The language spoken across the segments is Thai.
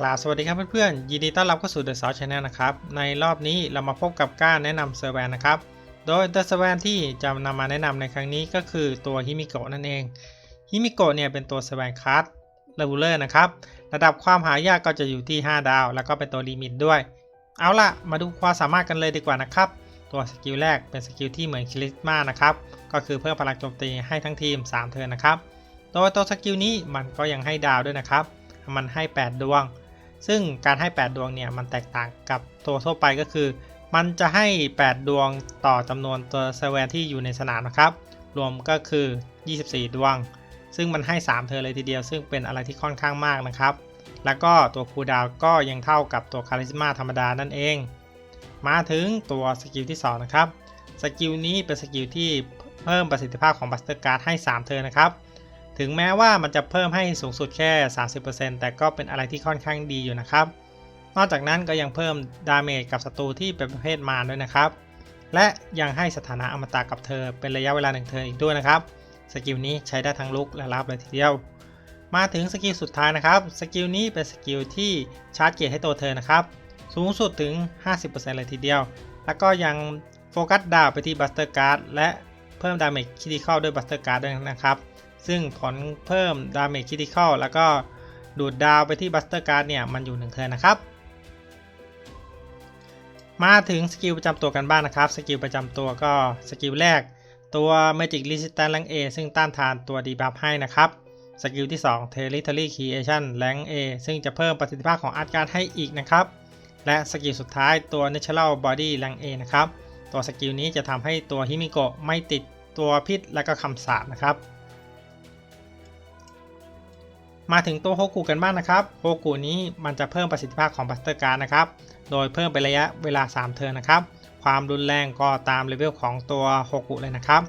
กล่าวสวัสดีครับเพื่อนๆ ยินดีต้อนรับเข้าสู่ The South Channel นะครับ ในรอบนี้เรามาพบกับการแนะนำเซอร์แวนนะครับ โดย The s e r v a n ที่จะนำมาแนะนำในครั้งนี้ก็คือตัวฮิมิโกะนั่นเองฮิมิโกะเนี่ยเป็นตัวเซอร์แวนคลาสเร g u เลอร์นะครับ ระดับความหายากก็จะอยู่ที่ 5 ดาว แล้วก็เป็นตัวลิมิตด้วย เอาล่ะ มาดูความสามารถกันเลยดีกว่านะครับ ตัวสกิลแรกเป็นสกิลที่เหมือนคริสมานะครับ ก็คือเพิ่มพลังโจมตีให้ทั้งทีม 3 เทิร์นนะครับ โดยตัวสกิลนี้มันก็ยังให้ดาวด้วยนะครับ มันให้ 8 ดวง ซึ่งการให้ 8 ดวงเนี่ยมันแตกต่างกับตัวทั่วไปก็คือ มันจะให้ 8 ดวงต่อจำนวนตัวเซเวนที่อยู่ในสนามนะครับ รวมก็คือ 24 ดวง ซึ่งมันให้ 3 เธอเลยทีเดียว ซึ่งเป็นอะไรที่ค่อนข้างมากนะครับ แล้วก็ตัวคูดาวก็ยังเท่ากับตัวคาริสมาธรรมดานั่นเอง มาถึงตัวสกิลที่ 2 นะครับ สกิลนี้เป็นสกิลที่เพิ่มประสิทธิภาพของบัสเตอร์การ์ดให้ 3 เธอนะครับ ถึงแม้ว่ามันจะเพิ่มให้สูงสุดแค่ 30%แต่ก็เป็นอะไรที่ค่อนข้างดีอยู่นะครับ นอกจากนั้นก็ยังเพิ่มดาเมจกับศัตรูที่เป็นประเภทมารด้วยนะครับ และยังให้สถานะอมตะกับเธอเป็นระยะเวลาหนึ่งเธออีกด้วยนะครับ สกิลนี้ใช้ได้ทั้งลุกและรับเลยทีเดียว มาถึงสกิลสุดท้ายนะครับ สกิลนี้เป็นสกิลที่ชาร์จเกียรให้ตัวเธอนะครับ สูงสุดถึง 50%เลยทีเดียว แล้วก็ยังโฟกัสดาวไปที่บัสเตอร์การ์ดและเพิ่มดาเมจคิติคอลด้วยบัสเตอร์การ์ดด้วยนะครับ ซึ่งผลเพิ่มดาเมจคิติคอลแล้วก็ดูดดาวไปที่บัสเตอร์การ์ดเนี่ย มันอยู่1เทิร์นนะครับ มาถึงสกิลประจำตัวกันบ้างนะครับ สกิลประจำตัวก็สกิลแรก ตัว Magic Resistance Rank A ซึ่งต้านทานตัวดีบัฟให้นะครับ สกิลที่ 2 Territory Creation Rank A ซึ่งจะเพิ่มประสิทธิภาพของอาร์ตการ์ดให้อีกนะครับ และสกิลสุดท้ายตัว Natural Body Rank A นะครับ ตัวสกิลนี้จะทำให้ตัวฮิมิโกะไม่ติดตัวพิษและก็คำสาปนะครับ มาถึงตัวโฮกุกันบ้างนะครับโฮกุนี้มันจะเพิ่มประสิทธิภาพของบัสเตอร์การ์ดนะครับ โดยเพิ่มเป็นระยะเวลา 3 เทิร์นนะครับ ความรุนแรงก็ตามเลเวลของตัวโฮกุเลยนะครับ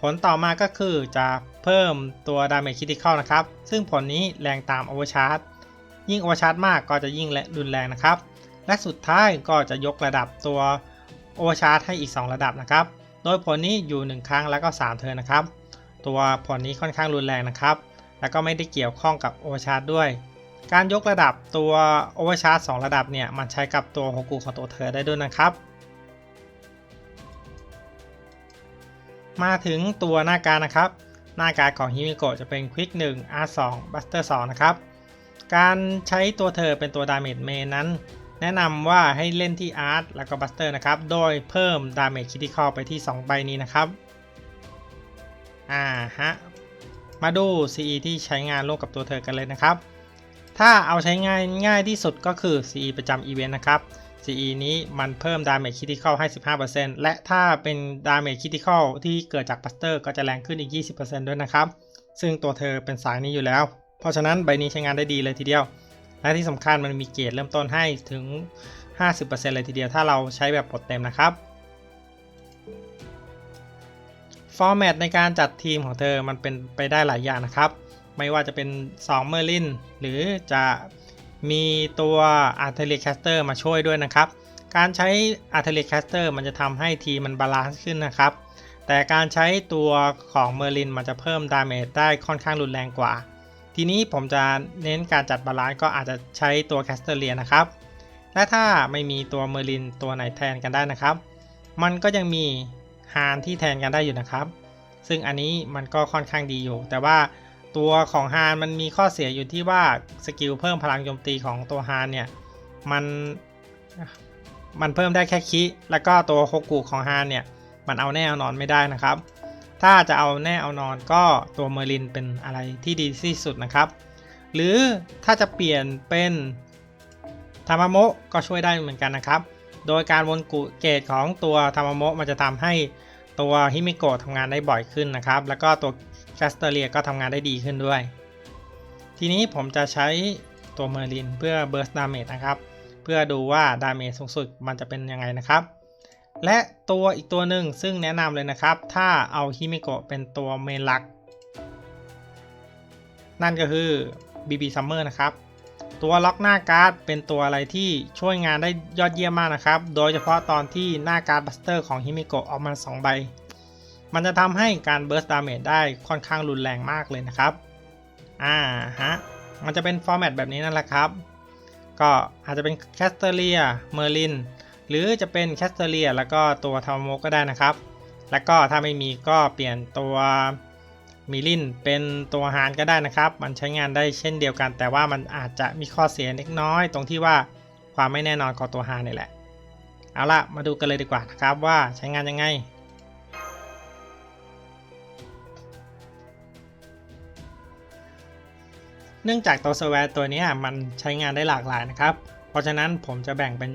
ผลต่อมาก็คือจะเพิ่มตัวดาเมจคิติคอลนะครับ ซึ่งผลนี้แรงตามโอเวอร์ชาร์จยิ่งโอเวอร์ชาร์จมากก็จะยิ่งและรุนแรงนะครับ และสุดท้ายก็จะยกระดับตัวโอเวอร์ชาร์จให้อีก 2 ระดับนะครับ โดยผลนี้อยู่ 1 ครั้งแล้วก็ 3 เทิร์นนะครับ ตัวผลนี้ค่อนข้างรุนแรงนะครับ แล้วก็ไม่ได้เกี่ยวข้องกับโอเวอร์ชาร์จด้วย การยกระดับตัวโอเวอร์ชาร์จ2ระดับเนี่ยมันใช้กับตัวโฮกุของตัวเธอได้ด้วยนะครับ มาถึงตัวหน้าการนะครับ หน้าการของฮิมิโกะจะเป็น Quick 1 R2 Buster 2นะครับ การใช้ตัวเธอเป็นตัว Damage Main นั้น แนะนำว่าให้เล่นที่ Art แล้วก็ Buster นะครับ โดยเพิ่ม Damage Critical ไปที่ 2 ใบนี้นะครับ อ่าฮะ มาดู CE ที่ใช้งานร่วมกับตัวเธอกันเลยนะครับ ถ้าเอาใช้ง่ายง่ายที่สุดก็คือ CE ประจำอีเวนต์นะครับ CE นี้มันเพิ่ม Damage Critical ให้ 15%และถ้าเป็น Damage Critical ที่เกิดจาก Buster ก็จะแรงขึ้นอีก 20%ด้วยนะครับ ซึ่งตัวเธอเป็นสายนี้อยู่แล้ว เพราะฉะนั้นใบนี้ใช้งานได้ดีเลยทีเดียว และที่สำคัญมันมีเกรดเริ่มต้นให้ถึง 50%เลยทีเดียวถ้าเราใช้แบบปลดเต็มนะครับ ฟอร์แมตในการจัดทีมของเธอมันเป็นไปได้หลายอย่างนะครับ ไม่ว่าจะเป็น2เมอร์ลินหรือจะมีตัว a r t i l l e r y Caster มาช่วยด้วยนะครับ การใช้ a r t i l l e r y Caster มันจะทำให้ทีมมันบาลานซ์ขึ้นนะครับ แต่การใช้ตัวของเมอร์ลินมันจะเพิ่มดาเมจได้ค่อนข้างรุนแรงกว่า ทีนี้ผมจะเน้นการจัดบาลานซ์ก็อาจจะใช้ตัว Caster เลียนะครับ และถ้าไม่มีตัวเมอร์ลินตัวไหนแทนกันได้นะครับ มันก็ยังมี ฮานที่แทนกันได้อยู่นะครับ ซึ่งอันนี้มันก็ค่อนข้างดีอยู่ แต่ว่าตัวของฮานมันมีข้อเสียอยู่ที่ว่าสกิลเพิ่มพลังโจมตีของตัวฮานเนี่ยมันมันเพิ่มได้แค่คิแล้วก็ตัวโฮกุของฮานเนี่ยมันเอาแน่เอานอนไม่ได้นะครับ ถ้าจะเอาแน่เอานอนก็ตัวเมอร์ลินเป็นอะไรที่ดีที่สุดนะครับ หรือถ้าจะเปลี่ยนเป็นทามาโมะก็ช่วยได้เหมือนกันนะครับ โดยการวนกุเกตของตัวทามโมะมันจะทำให้ตัวฮิมิโกะทำงานได้บ่อยขึ้นนะครับ แล้วก็ตัวแคสเตเรียก็ทำงานได้ดีขึ้นด้วย ทีนี้ผมจะใช้ตัวเมอร์ลินเพื่อเบิร์สดาเมจนะครับ เพื่อดูว่าดาเมจสูงสุดมันจะเป็นยังไงนะครับ และตัวอีกตัวหนึ่งซึ่งแนะนำเลยนะครับ ถ้าเอาฮิมิโกะเป็นตัวเมนหลัก นั่นก็คือ BB Summer นะครับ ตัวล็อกหน้าการ์ดเป็นตัวอะไรที่ช่วยงานได้ยอดเยี่ยมมากนะครับ โดยเฉพาะตอนที่หน้าการ์ดบัสเตอร์ของฮิมิโกะออกมา 2 ใบ มันจะทำให้การเบิร์สดาเมจได้ค่อนข้างรุนแรงมากเลยนะครับ อ่าฮะ มันจะเป็นฟอร์แมตแบบนี้นั่นแหละครับ ก็อาจจะเป็นแคสเตเรียเมอร์ลิน หรือจะเป็นแคสเตเรียแล้วก็ตัวทาวโมก็ได้นะครับ แล้วก็ถ้าไม่มีก็เปลี่ยนตัว มิลินเป็นตัวหารก็ได้นะครับ มันใช้งานได้เช่นเดียวกัน แต่ว่ามันอาจจะมีข้อเสียเล็กน้อย ตรงที่ว่าความไม่แน่นอนของตัวหารนี่แหละ เอาละมาดูกันเลยดีกว่านะครับว่าใช้งานยังไงเนื่องจากตัวสแวร์ตัวนี้มันใช้งานได้หลากหลายนะครับ เพราะฉะนั้นผมจะแบ่งเป็น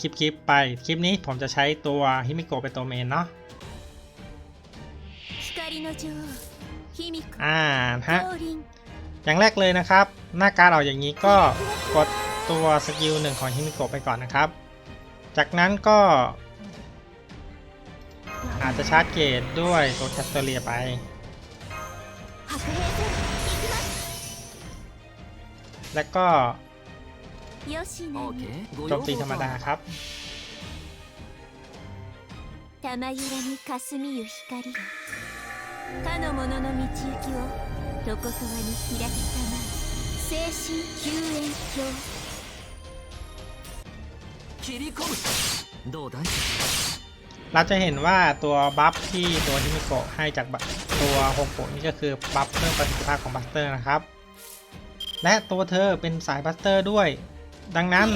คลิปๆไป คลิปนี้ผมจะใช้ตัวฮิมิโกเป็นตัวเมนเนาะ อ่าฮะ 降臨 อย่างแรกเลยนะครับ หน้าการออกอย่างนี้ก็กดตัวสกิลหนึ่งของฮิมิโกะไปก่อนนะครับ จากนั้นก็อาจจะชาร์จเกตด้วยตัวแคสเตอเรียไป 白兵戦行きます แล้วก็ よしなに โจมตีธรรมดาครับ 玉揺れに霞ゆ光よ かの者の道行きをどことわに開きたまえ精神救援鏡切り込むどうだい เราจะเห็นว่าตัวบัฟที่ตัวฮิมิโกะให้จากบัฟตัวโฮโกะนี่ก็คือบัฟเพิ่มประสิทธิภาพของบัสเตอร์นะครับ และตัวเธอเป็นสายบัสเตอร์ด้วย ดังนั้น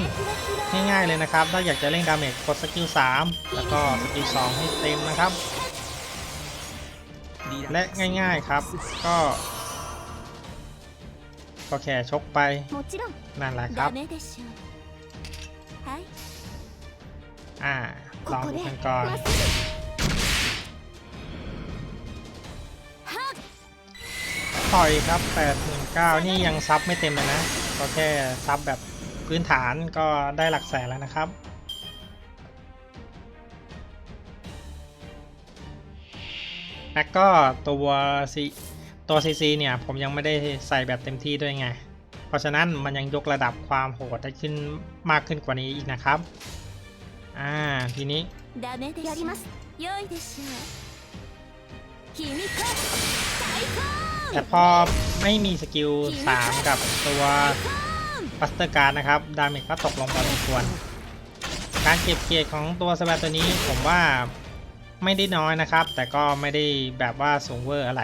ง่ายๆเลยนะครับ ถ้าอยากจะเล่นดาเมจกดสกิล3แล้วก็สกิล2ให้เต็มนะครับ และง่ายๆครับ ก็ก็แค่ชกไป นั่นแหละครับ อ่า ลองดูกันก่อนต่อยครับ 819 นี่ยังซับไม่เต็มเลยนะ ก็แค่ซับแบบพื้นฐานก็ได้หลักแสนแล้วนะครับ แล้วก็ตัวซีตัวซีซีเนี่ยผมยังไม่ได้ใส่แบบเต็มที่ด้วยไง เพราะฉะนั้นมันยังยกระดับความโหดได้ขึ้นมากขึ้นกว่านี้อีกนะครับ อ่าทีนี้แต่พอไม่มีสกิล 3 กับตัวบัสเตอร์การ์ดนะครับ ดาเมจก็ตกลงพอสมควร การเก็บเกียรติของตัวสแบตตัวนี้ผมว่า ไม่ได้น้อยนะครับ แต่ก็ไม่ได้แบบว่าสูงเวอร์อะไร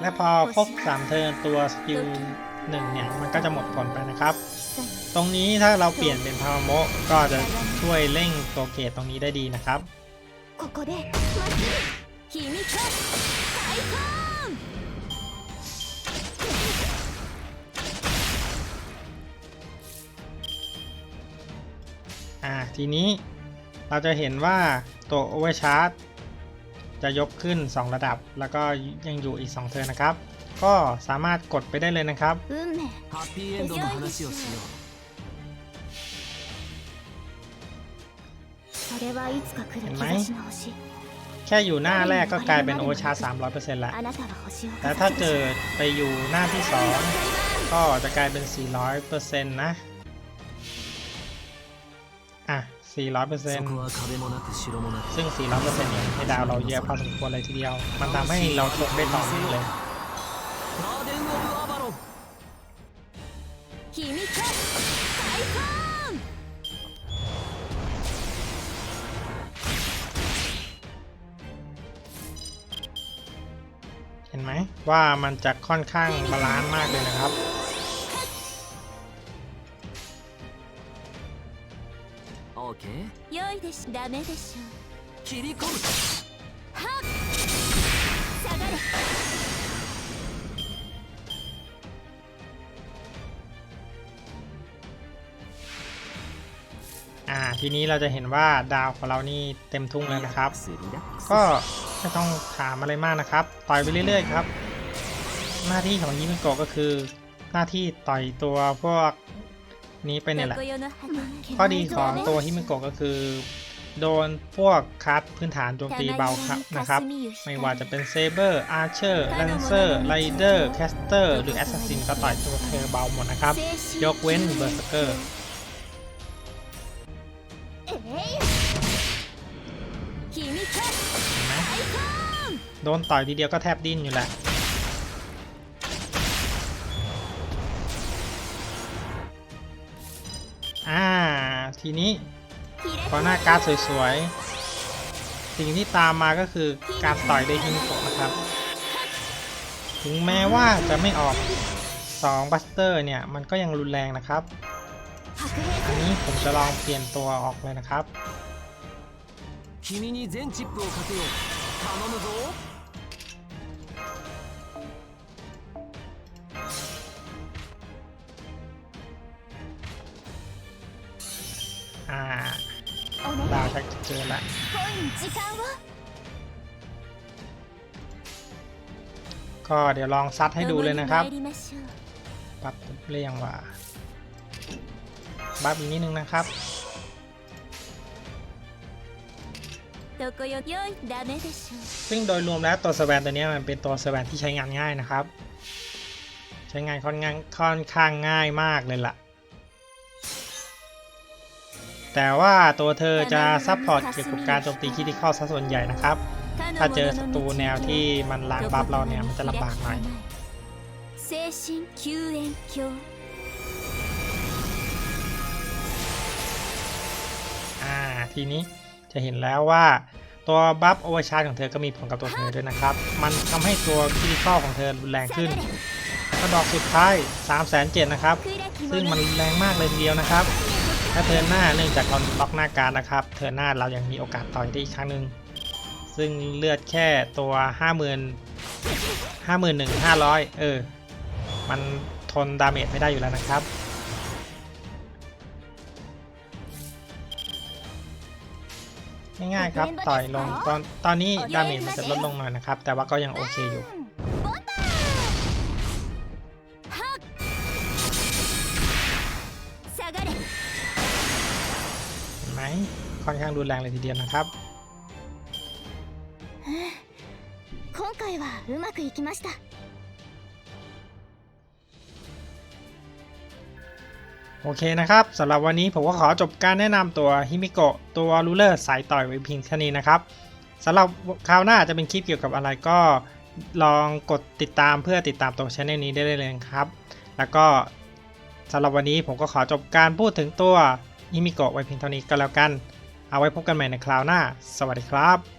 และพอครบ3เทิร์นตัวสกิลหนึ่งเนี่ย มันก็จะหมดผลไปนะครับ ตรงนี้ถ้าเราเปลี่ยนเป็นพาวโมก็จะช่วยเร่งตัวเกตตรงนี้ได้ดีนะครับ ทีนี้เราจะเห็นว่าตัว Overcharge จะยกขึ้น 2 ระดับ แล้วก็ยังอยู่อีก 2 เทอร์นะครับ ก็สามารถกดไปได้เลยนะครับ เห็นไหมแค่อยู่หน้าแรกก็กลายเป็นโอชา300%แล้ว แต่ถ้าเกิดไปอยู่หน้าที่ 2 ก็จะกลายเป็น 400%นะ 400%ซึ่ง 400%เนี่ยให้ดาวเราเยอะพอสมควรเลยทีเดียว มันทำให้เราชกได้ต่อเนื่องเลยเห็นไหมว่ามันจะค่อนข้างบาลานซ์มากเลยนะครับ でしダメでしょ切り込むはっ下がれ อ่า ทีนี้เราจะเห็นว่าดาวของเรานี่เต็มทุ่งแล้วนะครับ リラックスリラックス ก็ไม่ต้องถามอะไรมากนะครับ ต่อยไปเรื่อยๆครับ หน้าที่ของยิมิโกะก็คือ หน้าที่ต่อยตัวพวก นี้ไปเนี่ยแหละ ข้อดีของตัวฮิมิโกก็คือ โดนพวกคัดพื้นฐานโจมตีเบาครับนะครับ ไม่ว่าจะเป็นเซเบอร์อาร์เชอร์แลนเซอร์ไรเดอร์แคสเตอร์หรือแอสซัสซินก็ต่อยตัวเธอเบาหมดนะครับ ยกเว้นเบอร์สเกอร์โดนต่อยทีเดียวก็แทบดิ้นอยู่แหละ่า ทีนี้พอหน้าการ์ดสวยๆ สิ่งที่ตามมาก็คือการต่อยได้ฮิงโกนะครับ ถึงแม้ว่าจะไม่ออก2บัสเตอร์เนี่ย มันก็ยังรุนแรงนะครับ อันนี้ผมจะลองเปลี่ยนตัวออกเลยนะครับ สักเจอละก็เดี๋ยวลองซัดให้ดูเลยนะครับ ปรับเรียงว่าบัฟอีกนิดนึงนะครับซึ่งโดยรวมแล้วตัวสแวนตัวนี้มันเป็นตัวสแวนที่ใช้งานง่ายนะครับ ใช้งานค่อนข้างค่อนข้างง่ายมากเลยล่ะ แต่ว่าตัวเธอจะซัพพอร์ตเกี่ยวกับการโจมตีคิติเข้าซะส่วนใหญ่นะครับ ถ้าเจอศัตรูแนวที่มันลางบัฟเราเนี่ยมันจะลำบากหน่อยทีนี้จะเห็นแล้วว่าตัวบัฟโอเวอร์ชาร์ของเธอก็มีผลกับตัวเธอด้วยนะครับ มันทำให้ตัวคิติเข้าของเธอรุนแรงขึ้นกระดอกสุดท้าย3 0 0 0 0 0นะครับ ซึ่งมันนแรงมากเลยทีเดียวนะครับ ถ้าเทิร์นหน้าเนื่องจากเราล็อกหน้าการนะครับ เทิร์นหน้าเรายังมีโอกาสต่อยได้อีกครั้งหนึ่งซึ่งเลือดแค่ตัว50,000 51,500 เออ มันทนดาเมจไม่ได้อยู่แล้วนะครับ ง่ายๆครับ ต่อยลงตอนตอนนี้ดาเมจมันจะลดลงหน่อยนะครับ แต่ว่าก็ยังโอเคอยู่เห็นไหมค่อนข้างรุนแรงเลยทีเดียวนะครับ 今回はうまくいきました โอเคนะครับสำหรับวันนี้ผมก็ขอจบการแนะนำตัวฮิมิโกะตัวรูเลอร์สายต่อยไว้เพียงแค่นี้นะครับสำหรับคราวหน้าจะเป็นคลิปเกี่ยวกับอะไรก็ลองกดติดตามเพื่อติดตามตัวช anel นี้ได้เลยนะครับ แล้วก็สำหรับวันนี้ผมก็ขอจบการพูดถึงตัว ฮิมิโกะไว้เพียงเท่านี้ก็แล้วกัน เอาไว้พบกันใหม่ในคราวหน้า สวัสดีครับ